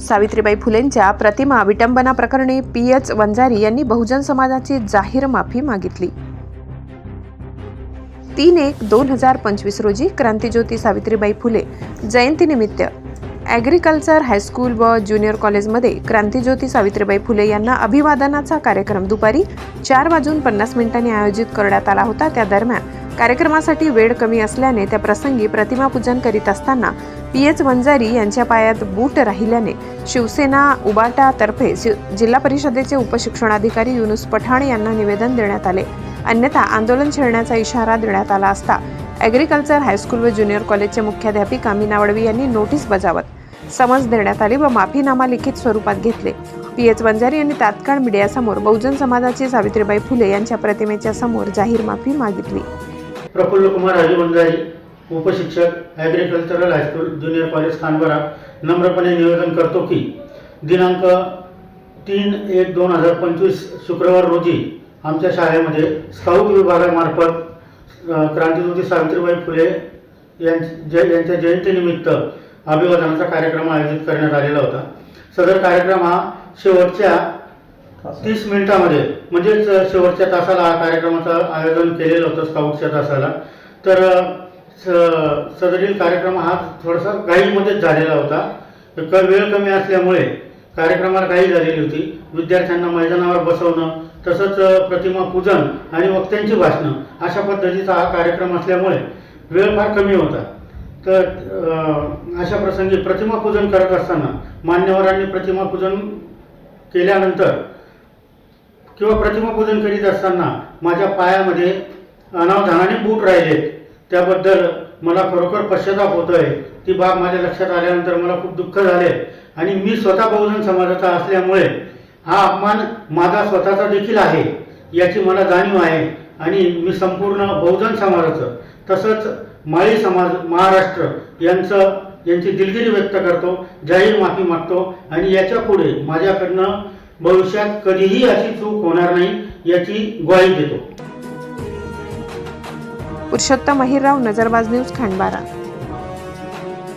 सावित्रीबाई फुलेंच्या प्रतिमा विटंबना प्रकरणी पी. एच. वंजारी यांनी बहुजन समाजाची जाहीर माफी मागितली. तीन एक दोन हजार पंचवीस रोजी क्रांतीज्योती सावित्रीबाई फुले जयंतीनिमित्त ॲग्रिकल्चर हायस्कूल व ज्युनियर कॉलेजमध्ये क्रांतीज्योती सावित्रीबाई फुले यांना अभिवादनाचा कार्यक्रम दुपारी चार वाजून पन्नास मिनिटांनी आयोजित करण्यात आला होता. त्या दरम्यान कार्यक्रमासाठी वेळ कमी असल्याने त्या प्रसंगी प्रतिमापूजन करीत असताना पी एच वंजारी यांच्या पायात बूट राहिल्याने शिवसेना उबाटातर्फे शि- जिल्हा परिषदेचे उपशिक्षणाधिकारी युनुस पठाण यांना निवेदन देण्यात आले. अन्यथा आंदोलन छेडण्याचा इशारा देण्यात आला असता ॲग्रिकल्चर हायस्कूल व ज्युनियर कॉलेजचे मुख्याध्यापिका मीना वडवी यांनी नोटीस बजावत समज देण्यात आली व माफीनामा लिखित स्वरूपात घेतले. पी एच वंजारी यांनी तात्काळ मीडियासमोर बहुजन समाजाची सावित्रीबाई फुले यांच्या प्रतिमेच्या समोर जाहीर माफी मागितली. Prafulla Kumar Rajvanjari उपशिक्षक agricultural high school junior college Khanbara नम्रपणे निवेदन करतो की दिनांक तीन एक दोन हजार पंचवीस शुक्रवार रोजी आमच्या शाळेमध्ये स्काऊट विभागामार्फत क्रांतिज्योती सावित्रीबाई फुले यां जय यांच्या जयंतीनिमित्त अभिवादनाचा कार्यक्रम आयोजित करण्यात आलेला होता. सदर कार्यक्रम हा शेवटच्या तीस मिनिटामध्ये म्हणजेच शेवटच्या तासाला हा कार्यक्रमाचं आयोजन केलेलं होतं स्काउटच्या तासाला. तर स- सदरील कार्यक्रम हा थोडासा घाईमध्येच झालेला होता. क वेळ कमी असल्यामुळे कार्यक्रमाला घाई झालेली होती. विद्यार्थ्यांना मैदानावर बसवणं तसंच प्रतिमा पूजन आणि वक्त्यांची भाषणं अशा पद्धतीचा हा कार्यक्रम असल्यामुळे वेळ फार कमी होता. तर अशा प्रसंगी प्रतिमा पूजन करत असताना मान्यवरांनी प्रतिमा पूजन केल्यानंतर किंवा प्रतिमापूजन करीत असताना माझ्या पायामध्ये अनावधानाने बूट राहिलेत. त्याबद्दल मला खरोखर पश्चाताप आहे ती बाब माझ्या लक्षात आल्यानंतर मला खूप दुःख झाले. आणि मी स्वतः बहुजन समाजाचा असल्यामुळे हा अपमान माझा स्वतःचा देखील आहे याची मला जाणीव आहे. आणि मी संपूर्ण बहुजन समाजाचं तसंच माळी समाज महाराष्ट्र यांचं यांची दिलगिरी व्यक्त करतो जाहीर माफी मागतो. आणि याच्यापुढे माझ्याकडनं भविष्यात कधीही अशी चूक होणार नाही याची ग्वाही देतो. पुरुषोत्तम अहिरराव नजरबाज न्यूज खांडबारा.